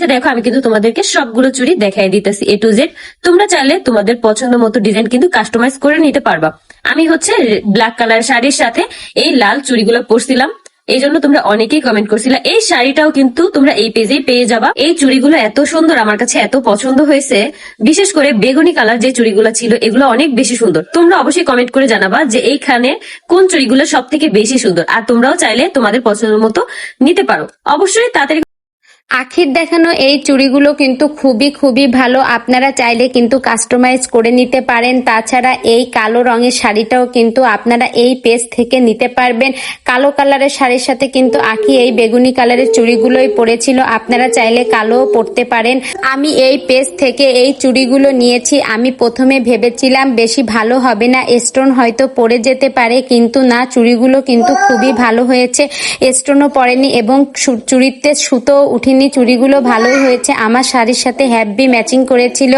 আচ্ছা দেখো, আমি কিন্তু তোমাদেরকে সবগুলো চুড়ি দেখাই দিতেছি এ টু জেড তোমরা চাইলে তোমাদের পছন্দ মতো ডিজাইন কিন্তু কাস্টমাইজ করে নিতে পারবা। আমি হচ্ছে ব্ল্যাক কালার শাড়ির সাথে এই লাল চুড়িগুলো পরছিলাম। এই জন্য তোমরা অনেকেই কমেন্ট করছিলে, এই শাড়িটাও কিন্তু তোমরা এই পেজেই পেয়ে যাবা। এই চুড়িগুলো এত সুন্দর, আমার কাছে এত পছন্দ হয়েছে। বিশেষ করে বেগুনি কালার যে চুড়িগুলো ছিল, এগুলো অনেক বেশি সুন্দর। তোমরা অবশ্যই কমেন্ট করে জানাবা যে এইখানে কোন চুড়িগুলো সব থেকে বেশি সুন্দর। আর তোমরাও চাইলে তোমাদের পছন্দ মতো নিতে পারো। অবশ্যই তাড়াতাড়ি আখির দেখানো এই চুড়িগুলো কিন্তু খুবই খুবই ভালো। আপনারা চাইলে কিন্তু কাস্টমাইজ করে নিতে পারেন। তাছাড়া এই কালো রঙের শাড়িটাও কিন্তু আপনারা এই পেজ থেকে নিতে পারবেন। কালো কালারের শাড়ির সাথে কিন্তু আখি এই বেগুনি কালারের চুড়িগুলোই পরেছিল। আপনারা চাইলে কালোও পরতে পারেন। আমি এই পেজ থেকে এই চুড়িগুলো নিয়েছি। আমি প্রথমে ভেবেছিলাম বেশি ভালো হবে না। স্টোন হয়তো পড়ে যেতে পারে, কিন্তু না, চুড়িগুলো কিন্তু খুবই ভালো হয়েছে। স্টোনও পড়েনি এবং চুড়িতে সুতো উঠিনি। চুড়িগুলো ভালোই হয়েছে। আমার শাড়ির সাথে হ্যাপি ম্যাচিং করেছিল।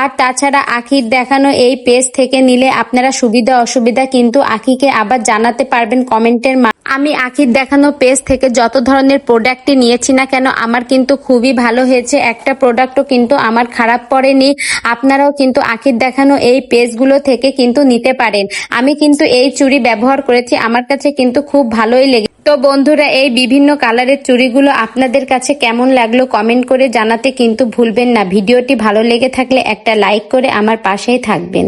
আর তাছাড়া আখির দেখানো এই পেজ থেকে নিলে আপনারা সুবিধা অসুবিধা কিন্তু আখিকে আবার জানাতে পারবেন কমেন্টের আমি আখির দেখানো পেজ থেকে যত ধরনের প্রোডাক্টই নিয়েছি না কেন, আমার কিন্তু খুবই ভালো হয়েছে। একটা প্রোডাক্টও কিন্তু আমার খারাপ পড়েনি। আপনারাও কিন্তু আখির দেখানো এই পেজগুলো থেকে কিন্তু নিতে পারেন। আমি কিন্তু এই চুড়ি ব্যবহার করেছি। আমার কাছে কিন্তু খুব ভালোই লেগে তো বন্ধুরা, এই বিভিন্ন কালারের চুড়িগুলো আপনাদের কাছে কেমন লাগল কমেন্ট করে জানাতে কিন্তু ভুলবেন না। ভিডিওটি ভালো লেগে থাকলে একটা লাইক করে আমার পাশেই থাকবেন।